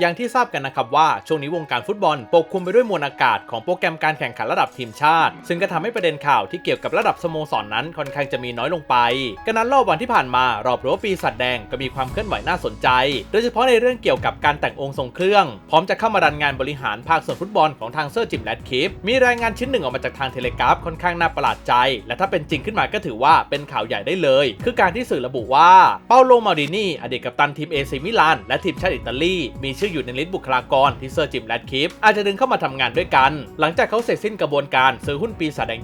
อย่างที่ทราบกันนะครับว่าช่วงนี้วงการฟุตบอลปกคลุมไปด้วยมวลอากาศของโปรแกรมการแข่งขันระดับทีมชาติ ซึ่งก็ทำให้ประเด็นข่าวที่เกี่ยวกับระดับสโมสรนนั้นค่อนข้างจะมีน้อยลงไปกันนั้นรอบวันที่ผ่านมารอบรั้วปีศาจแดงก็มีความเคลื่อนไหวน่าสนใจ โดยเฉพาะในเรื่องเกี่ยวกับการแต่งองค์ทรงเครื่อง พร้อมจะเข้ามารันงานบริหารภาคส่วนฟุตบอลของทางเซอร์จิมแรดคิปมีรายงานชิ้นหนึ่งออกมาจากทางเทเลกราฟค่อนข้างน่าประหลาดใจ และถ้าเป็นจริงขึ้นมาก็ถือว่าเป็นข่าวใหญ่ได้เลย คือการที่สื่อระบุว่าเปาโลมาดินีอดีตกัปตันทีมเอซิมิลานและทีมชาติอิตาลีมีชื่ออยู่ในลิสต์บุคลากรที่เซอร์จิมแรดคิปอาจจะดึงเข้ามาทำงานด้วยกัน หลังจากเขาเสร็จสิ้นกระบวนการซื้อหุ้นปีศาจแดง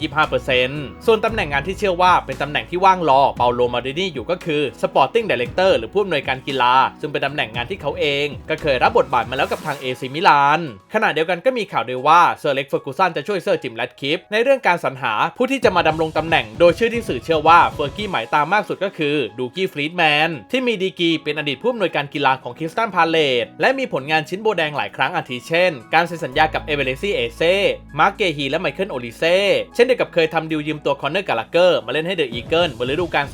25%ส่วนตำแหน่งงานที่เชื่อว่าเป็นตำแหน่งที่ว่างรอเปาโลมาดินีอยู่ก็คือ Sporting Director หรือผู้อำนวยการกีฬา ซึ่งเป็นตำแหน่งงานที่เขาเอง ก็เคยรับบทบาทมาแล้วกับทางเอซิมิลานขณะเดียวกันก็มีข่าวด้วยว่าเซอร์เล็กเฟอร์กูสันจะช่วยเซอร์จิมแรดคิปในเรื่องการสรรหาผู้ที่จะมาดำรงตำแหน่ง โดยชื่อที่สื่อเชื่อว่าเฟอร์กี้หมายตามมากสุดก็คือดูกี้ฟรีดแมนที่มีดีกีเป็นอดีตผู้อำนวยการกีฬาของคิสตันพาเลตและมีผลงานชิ้นโบแดงหลายครั้งอาทิเช่น การเซ็นสัญญากับเอเวเรซี่เอเซ่มาร์กเกฮีและไมเคิลโอลิเซ่เช่นเดียวกับเคยทำดิวยืมตัวคอนเนอร์กาลาเกอร์มาเล่นให้เดอะอีเกิลบนฤดูกาล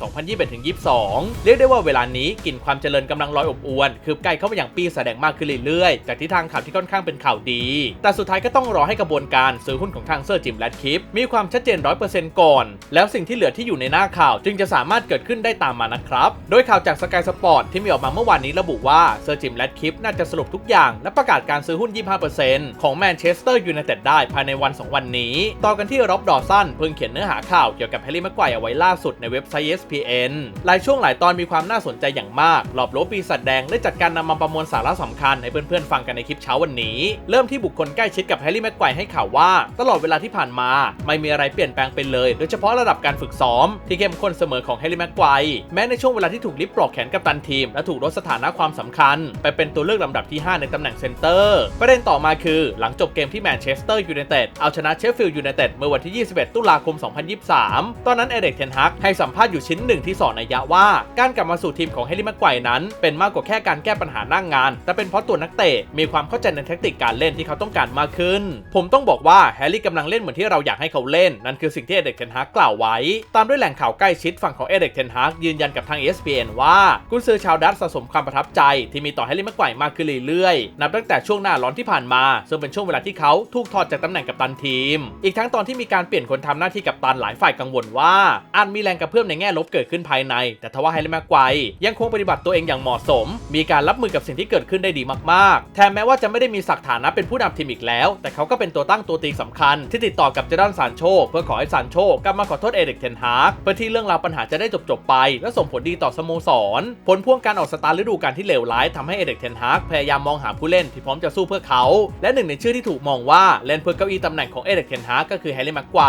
2021-22 เรียกได้ว่าเวลานี้กลิ่นความเจริญกำลังลอยอบอวน คืบใกล้เข้ามาอย่างปีแสดงมากขึ้นเรื่อยๆ จากที่ทางข่าวที่ค่อนข้างเป็นข่าวดี แต่สุดท้ายก็ต้องรอให้กระบวนการซื้อหุ้นของทางเซอร์จิมแรดคิปมีความชัดเจน 100%ก่อน แล้วสิ่งที่เหลือที่อยู่ในหน้าข่าวจึงจะสามารถเกิดขึ้นได้ตามมานะครับ โดยข่าวจากสกายสปอร์ตที่มีออกมาเมื่อวานนี้ระบุว่าเซอร์จิมแรดคิปน่าจะสรุปทุกอย่าง และประกาศการซื้อหุ้น 25%ของแมนเชสเตอร์ยูไนเต็ดได้ภายในวัน 2 วันนี้ ต่อกันที่ร็อบดอสันเพิ่งเขียนเนื้อหาข่าวเกี่ยวกับแฮร์รี่แม็กไกวร์เอาไว้ล่าสุดในเว็บไซต์ ESPN หลายช่วงหลายตอนมีความน่าสนใจอย่างมาก หลอบโลปีสัตว์แดงได้จัดการนำมาประมวลสาระสำคัญให้เพื่อนๆฟังกันในคลิปเช้าวันนี้ เริ่มที่บุคคลใกล้ชิดกับแฮร์รี่แม็กไกวร์ให้ข่าวว่า ตลอดเวลาที่ผ่านมา ไม่มีอะไรเปลี่ยนแปลงไปเลย โดยเฉพาะระดับการฝึกซ้อม ที่เข้มข้นเสมอของแฮร์รี่แม็กไกวร์แม้ในช่วงเวลาที่ถูกลิฟต์ปลอกแขนกับตันทีม และถูกลดสถานะความสำคัญ ไปเป็นตัวเลือกลำดับที่5 ในตำแหน่งเซนเตอร์ ประเด็นต่อมาคือ หลังจบเกมที่แมนเชสเตอร์ยูไนเต็ดเอาชนะเชฟฟิลด์ยูไนเต็ดเมื่อวันที่ 21 ตุลาคม 2023 ตอนนั้นเอเด็กเทนฮักให้สัมภาษณ์อยู่ชิ้นหนึ่งที่สอนนัยยะว่า การกลับมาสู่ทีมของแฮร์รี่แม็กไกว์นั้น เป็นมากกว่าแค่การแก้ปัญหาหน้างงาน แต่เป็นเพราะตัวนักเตะมีความเข้าใจในแทคติกการเล่นที่เขาต้องการมากขึ้น ผมต้องบอกว่าแฮร์รี่กำลังเล่นเหมือนที่เราอยากให้เขาเล่น นั่นคือสิ่งที่เอเด็กเทนฮักกล่าวไว้ ตามด้วยแหล่งข่าวใกล้ชิดฝั่งของเอเด็กเทนฮักยืนยันกับทาง ESPN ว่ากุนซือชาวดัตสะสมความประทับใจที่มีต่อแฮร์รี่แม็กไกว์มากขึ้นเรื่อยๆ นับตั้งแต่ช่วงหน้าร้อนที่ผ่านมา ซึ่งเป็นช่วงเวลาที่เขาถูกถอดจากตำแหน่งกัปตันทีม อีกทั้งตอนที่มีการเปลี่ยนคนทำหน้าที่กัปตันหลายฝ่ายกังวลว่าอาจมีแรงกระเพื่อมในแง่ลบเกิดขึ้นภายใน แต่ทว่าแฮร์รี่แม็กไกวร์ยังคงปฏิบัติตัวเองอย่างเหมาะสม มีการรับมือกับสิ่งที่เกิดขึ้นได้ดีมากๆแถมแม้ว่าจะไม่ได้มีศักฐานะเป็นผู้นำทีมอีกแล้ว แต่เขาก็เป็นตัวตั้งตัวตีสำคัญ ที่ติดต่อกับเจดอนซานโชเพื่อขอให้ซานโชกลับมาขอโทษเอเด็กเทนฮาร์กเพื่อที่เรื่องราวปัญหาจะได้จบๆไป และส่งผลดีต่อสโมสร ผลพ่วงการออกสตาร์ฤดูกาลที่เลวร้ายทำให้เอเด็กเทนฮากพยายามมองหาผู้เล่นที่พร้อมจะสู้เพื่อเขา และหนึ่งในชื่อที่ถูกมองว่าเล่นเพื่อเก้าอี้ตำแหน่งของเอเด็กเทนฮากก็คือแฮร์รี่แม็กไกว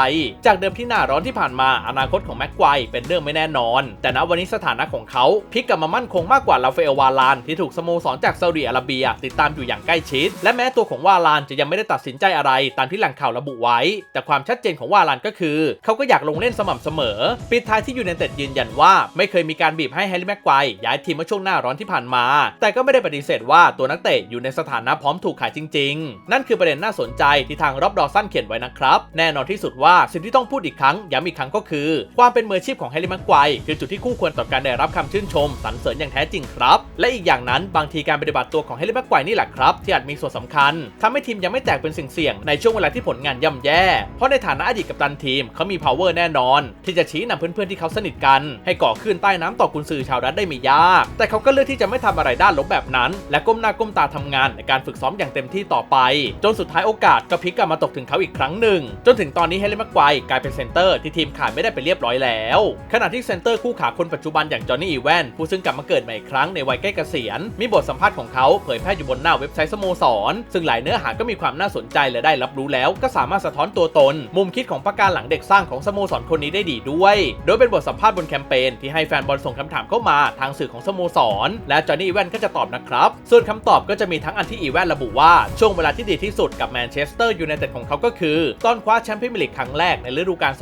จากเดิมที่หน้าร้อนที่ผ่านมาอนาคตของแม็กไกวเป็นเรื่องไม่แน่นอน แต่ณวันนี้สถานะของเขาพลิกกลับมามั่นคงมากกว่าลาเฟเอลวาลานที่ถูกสโมสรจากซาอุดิอาระเบีย ติดตามอยู่อย่างใกล้ชิด และแม้ตัวของวาลานจะยังไม่ได้ตัดสินใจอะไร ตามที่แหล่งข่าวระบุไว้ แต่ความชัดเจนของวาลานก็คือ เขาก็อยากลงเล่นสม่ำเสมอ ปิดท้ายที่ยูไนเต็ดยืนยันว่า ไม่เคยมีการบีบให้แฮร์รี่แม็กไกวย้ายทีมเมื่อช่วงหน้าร้อนที่ผ่านมา แต่ก็ไม่ได้ปฏิเสธว่าตัวนักเตะอยู่ในสถานะพร้อมถูกขายจริง ๆ นั่นคือประเด็นน่าสนใจที่ทางรอบดอสั้นเขียนไว้นะครับ แน่นอนที่สุดว่าสิ่งที่ต้องพูดอีกครั้งย้ำอีกครั้งก็คือ ความเป็นมืออาชีพของแฮร์รี่แม็กไกว์คือจุดที่คู่ควรต่อการได้รับคำชื่นชมสรรเสริญอย่างแท้จริงครับ และอีกอย่างนั้นบางทีการปฏิบัติตัวของแฮร์รี่แม็กไกว์นี่แหละครับที่อาจมีส่วนสำคัญทำให้ทีมยังไม่แตกเป็นสิ่งเสี่ยงในช่วงเวลาที่ผลงานย่ำแย่ เพราะในฐานะอดีตกัปตันทีมเขามี power แน่นอน ที่จะชี้นำเพื่อนๆที่เขาสนิทกัน ให้ก่อขึ้นใต้น้ำต่อกุนซือชาวดัตได้ไม่ยาก แต่เขาก็เลือกที่จะไม่ทำอะไรด้านลบแบบนั้น และก้มหน้าก้มตาทำงานในการฝึกซ้อมอย่างเต็มที่ต่อไป จนสุดท้ายโอกาสก็พลิกกลับมาตกถึงเขาอีกครั้งหนึ่ง จนถึงตอนนี้เฮเลนแม็กไกวกลายเป็นเซนเตอร์ที่ทีมขาดไม่ได้ไปเรียบร้อยแล้ว ขณะที่เซนเตอร์คู่ขาคนปัจจุบันอย่างจอห์นนี่อีแวนผู้ซึ่งกลับมาเกิดใหม่อีกครั้งในวัยใกล้เกษียณมีบทสัมภาษณ์ของเขาเผยแพร่อยู่บนหน้าเว็บไซต์สโมสร ซึ่งหลายเนื้อหาก็มีความน่าสนใจและได้รับรู้แล้ว ก็สามารถสะท้อนตัวตน มุมคิดของประการหลังเด็กสร้างของสโมสรคนนี้ได้ดีด้วย โดยเป็นบทสัมภาษณ์บนแคมเปญที่ให้แฟนบอลส่งคำถามเข้ามาทางสื่อของสโมสร และจอห์นนี่อีแวนก็จะตอบนะครับส่วนคำตอบก็จะมีทั้งอันที่อีแวนระบุว่า ช่วงเวลาที่ดีที่สุดกับแมนเชสเตอร์ยูไนเต็ดของเขาก็คือ ตอนคว้าแชมเป์พรีเมียร์ลีกครั้งแรกในฤดูกาล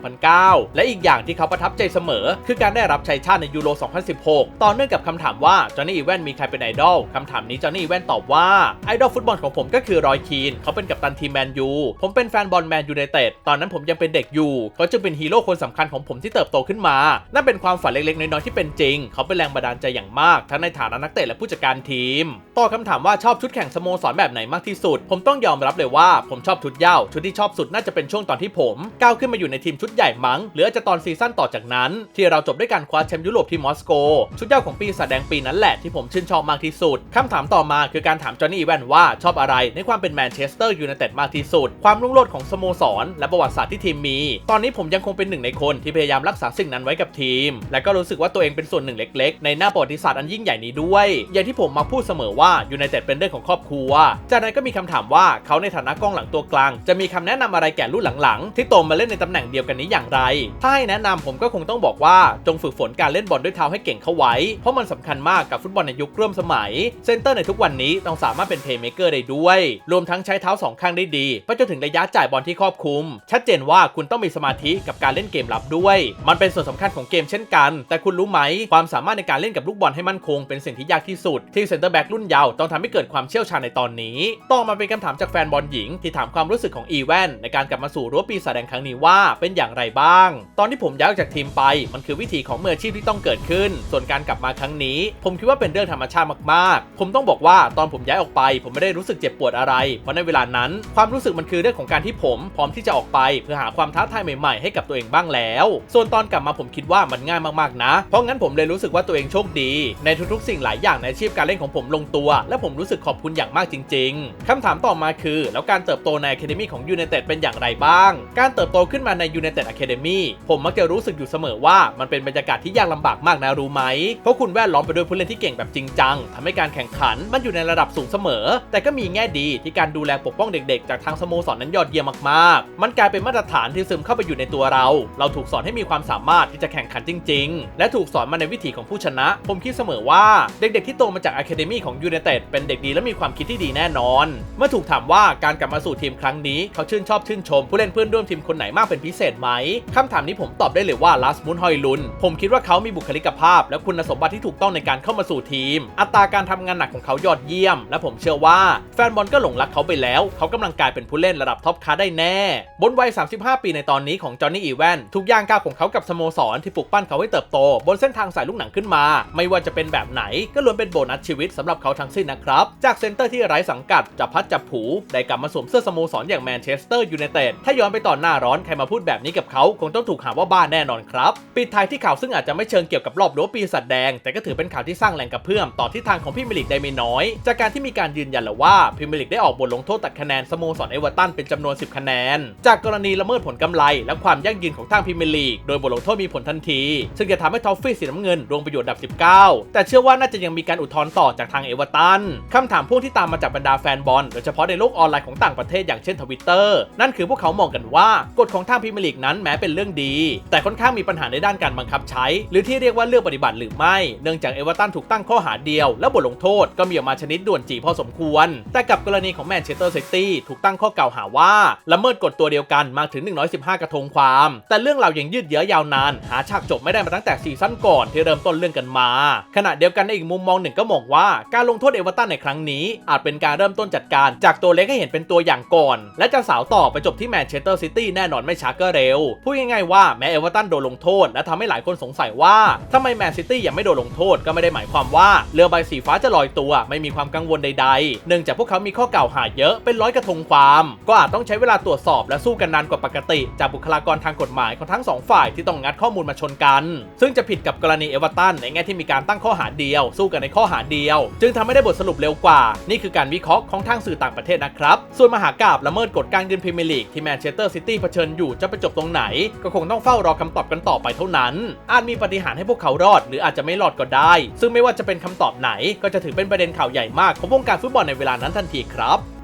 2008-2009 และอีกอย่างที่เขาประทับใจเสมอ คือการได้รับชัยชาติในยูโร 2016 ต่อเนื่องกับคำถามว่าจอห์นนี่อีแวนมีใครเป็นไอดอลคำถามนี้จอห์นนี่อีแวนตอบว่าไอดอลฟุตบอลของผมก็คือรอยคีนเขาเป็นกัปตันทีมแมนยูผมเป็นแฟนบอลแมนยูไนเต็ดตอนนั้นผมยังเป็นเด็กอยู่เขาจึงเป็นฮีโร่คนสำคัญของผมที่เติบโตขึ้นมานั่นเป็นความฝันเล็กๆน้อยๆที่เป็นจริง เขาเป็นแรงบันดาลใจอย่างมาก ทั้งในฐานะนักเตะและผู้จัดการทีมต่อคำถามว่าชอบชุดแข่งสโมสรแบบไหนมากที่สุด ผมต้องยอมรับเลยว่าผมชอบชุดเย้าชุดที่ชอบสุดน่าจะเป็นช่วงตอนที่ผม ก้าวขึ้นมาอยู่ในทีมชุดใหญ่มั้งหรืออาจจะตอนซีซั่นต่อจากนั้น ที่เราจบด้วยการคว้าแชมป์ยุโรปที่มอสโก ชุดเย้าของปีศาจแดงปีนั้นแหละที่ผมชื่นชอบมากที่สุดคำถามต่อมาคือการถามจอห์นนี่อีแวนว่าชอบอะไรในความเป็นแมนเชสเตอร์ยูไนเต็ดมากที่สุด ความรุ่งโรจน์ของสโมสร และประวัติศาสตร์ที่ทีมมี ตอนนี้ผมยังคงเป็นหนึ่งในคนที่พยายามรักษาสิ่งนั้นไว้กับทีม และก็รู้สึกว่าตัวเองเป็นส่วนหนึ่งเล็ก ๆ ในหน้าประวัติศาสตร์อันยิ่งใหญ่นี้ด้วย อย่างที่ผมมักพูดเสมอว่ายูไนเต็ดเป็นเรื่องของครอบครัว จากนั้นก็มีคำถามว่าเขาในฐานะกองหลังตัวกลาง จะมีคำแนะนำอะไรแก่รุ่นหลังๆ ที่โตมาเล่นในตำแหน่งเดียวกันนี้อย่างไร ถ้าให้แนะนำผมก็คงต้องบอกว่าจงฝึกฝนการเล่นบอลด้วยเท้าให้เก่งเข้าไว้ เพราะมันสำคัญมากกับฟุตบอลในยุคร่วมสมัย เซนเตอร์ในทุกวันนี้ต้องสามารถเป็นเพย์เมเกอร์ได้ด้วย รวมทั้งใช้เท้าสองข้างได้ดีไปจนถึงระยะจ่ายบอลที่ครอบคลุม ชัดเจนว่าคุณต้องมีสมาธิกับการเล่นเกมรับด้วย มันเป็นส่วนสำคัญของเกมเช่นกัน แต่คุณรู้ไหมความสามารถในการเล่นกับลูกบอลให้มั่นคงเป็นสิ่งที่ยากที่สุดที่เซนเตอร์แบ็กรุ่นเยาว์ต้องทำให้เกิดความเชี่ยวชาญในตอนนี้ ต่อมาเป็นคำถามจากแฟนบอลหญิง ที่ถามความรู้สึกของอีแวนในการกลับมาสู่รั้วปีศาจแดงครั้งนี้ว่าเป็นอย่างไรบ้าง ตอนที่ผมย้ายออกจากทีมไป มันคือวิธีของมืออาชีพที่ต้องเกิดขึ้น ส่วนการกลับมาครั้งนี้ ผมคิดว่าเป็นเรื่องธรรมชาติมากๆ ผมต้องบอกว่าตอนผมย้ายออกไป ผมไม่ได้รู้สึกเจ็บปวดอะไร เพราะในเวลานั้น ความรู้สึกมันคือเรื่องของการที่ผมพร้อมที่จะออกไป เพื่อหาความท้าทายใหม่ๆ ให้กับตัวเองบ้างแล้ว ส่วนตอนกลับมาผมคิดว่ามันง่ายมากๆนะ เพราะงั้นผมเลยรู้สึกว่าตัวเองโชคดี ในทุกๆ สิ่งหลายอย่างในอาชีพการเล่นของผมลงตัว และผมรู้สึกขอบคุณอย่างมากจริง ๆคำถามต่อมาคือ แล้วการเติบโตใน Academy ของ United เป็นอย่างไรบ้าง การเติบโตขึ้นมาใน United Academy ผมมักจะรู้สึกอยู่เสมอว่ามันเป็นบรรยากาศที่ยากลำบากมากนะรู้ไหม เพราะคุณแวดล้อมไปด้วยผู้เล่นที่เก่งแบบจริงจังทำให้การแข่งขันมันอยู่ในระดับสูงเสมอ แต่ก็มีแง่ดีที่การดูแลปกป้องเด็ก ๆ จากทางสโมสรนั้นยอดเยี่ยมมากๆ มันกลายเป็นมาตรฐานที่ซึมเข้าไปอยู่ในตัวเรา เราถูกสอนให้มีความสามารถที่จะแข่งขันจริง ๆ และถูกสอนมาในวิถีของผู้ชนะ ผมคิดเสมอว่าเด็กๆที่โตมาจาก Academy ของ United เป็นเด็กดีและมีความคิดที่ดีแน่นอน เมื่อถูกถามว่าการกลับมาสู่ทีมครั้งนี้เขาชื่นชอบชื่นชม ผู้เล่นเพื่อนร่วมทีมคนไหนมากเป็นพิเศษไหมคำถามนี้ผมตอบได้เลยว่าลาสมุนฮอยลุนผมคิดว่าเขามีบุคลิกภาพ และคุณสมบัติที่ถูกต้องในการเข้ามาสู่ทีม อัตราการทำงานหนักของเขายอดเยี่ยม และผมเชื่อว่าแฟนบอลก็หลงรักเขาไปแล้ว เขากำลังกลายเป็นผู้เล่นระดับท็อปคาได้แน่ บนวัย 35 ปีในตอนนี้ของจอห์นนี่อีแวนทุกย่างก้าวของเขากับสโมสรที่ปลุกปั้นเขาให้เติบโต บนเส้นทางสายลูกหนังขึ้นมา ไม่ว่าจะเป็นแบบไหนก็ล้วนเป็นโบนัสชีวิตสำหรับเขาทั้งสิ้นนะครับ จากเซนเตอร์ที่ไร้สังกัดจับพัดจับผูได้กลับมาสวมเสื้อสโมสรอย่างแมนเชสเตอร์ยูไนเต็ดถ้าย้อนไปตอนหน้าร้อนใครมาพูดแบบนี้กับเขาคงต้องถูกหาว่าบ้าแน่นอนครับปิดท้ายที่ข่าวซึ่งอาจจะไม่เชิงเกี่ยวกับรอบรั้วปีศาจแดง แต่ก็ถือเป็นข่าวที่สร้างแรงกระเพื่อมต่อทิศทางของพรีเมลีกได้ไม่น้อย จากการที่มีการยืนยันแล้วว่าพรีเมลีกได้ออกบทลงโทษตัดคะแนนสโมสรเอเวอร์ตันเป็นจำนวน 10 คะแนน จากกรณีละเมิดผลกำไร และความยั่งยืนของทางพรีเมลีกโดยบทลงโทษมีผลทันที ซึ่งจะทำให้ทอฟฟี่สีน้ำเงินรวงประโยชน์ดับ 19 แต่เชื่อว่าน่าจะยังมีการอุทธรณ์ต่อจากทางเอเวอร์ตันคำถามพวกที่ตามมาจากบรรดาแฟนบอลโดยเฉพาะในโลกออนไลน์ของต่างประเทศอย่างเช่นทวิตเตอร์นั่นคือพวกเขามองกันว่ากฎของทางพรีเมียร์ลีกนั้นแม้เป็นเรื่องดี แต่ค่อนข้างมีปัญหาในด้านการบังคับใช้ หรือที่เรียกว่าเลือกปฏิบัติหรือไม่ เนื่องจากเอเวอร์ตันถูกตั้งข้อหาเดียว และบทลงโทษก็มีออกมาชนิดด่วนจีพอสมควร แต่กับกรณีของแมนเชสเตอร์ซิตี้ถูกตั้งข้อกล่าวหาว่าละเมิดกฎตัวเดียวกันมากถึง 115 กระทงความ แต่เรื่องราวยังยืดเยื้อยาวนาน หาฉากจบไม่ได้มาตั้งแต่ซีซั่นก่อนที่เริ่มต้นเรื่องกันมา ขณะเดียวกันในอีกมุมมองหนึ่งก็มองว่าการลงโทษเอเวอร์ตันในครั้งนี้ อาจเป็นการเริ่มต้นจัดการจากตัวเล็กให้เห็นเป็นตัวอย่างก่อน และจะสาวต่อไปจบที่แมนเชสเตอร์ซิตี้แน่นอนไม่ช้าก็เร็ว พูดง่ายๆว่าแม้เอเวอร์ตันโดนลงโทษ และทำให้หลายคนสงสัยว่าทำไมแมนซิตี้ยังไม่โดนลงโทษก็ไม่ได้หมายความว่าเรือใบสีฟ้าจะลอยตัว ไม่มีความกังวลใดๆเนื่องจากพวกเขามีข้อกล่าวหาเยอะเป็นร้อยกระทงความ ก็อาจต้องใช้เวลาตรวจสอบและสู้กันนานกว่าปกติ จากบุคลากรทางกฎหมายของทั้งสองฝ่ายที่ต้องงัดข้อมูลมาชนกัน ซึ่งจะผิดกับกรณีเอเวอร์ตันในแง่ที่มีการตั้งข้อหาเดียว สู้กันในข้อหาเดียวจึงทำให้ได้บทสรุปเร็วกว่า นี่คือการวิเคราะห์ของทางสื่อต่างประเทศนะครับ ส่วนมหากราบละเมิดกฎการเงินพรีเมียร์ลีกที่แมนเชสเตอร์ซิตี้เผชิญอยู่จะไปจบตรงไหน ก็คงต้องเฝ้ารอคำตอบกันต่อไปเท่านั้น อาจมีปฏิหารให้พวกเขารอด หรืออาจจะไม่รอดก็ได้ ซึ่งไม่ว่าจะเป็นคำตอบไหน ก็จะถือเป็นประเด็นข่าวใหญ่มากของวงการฟุตบอลในเวลานั้นทันทีครับ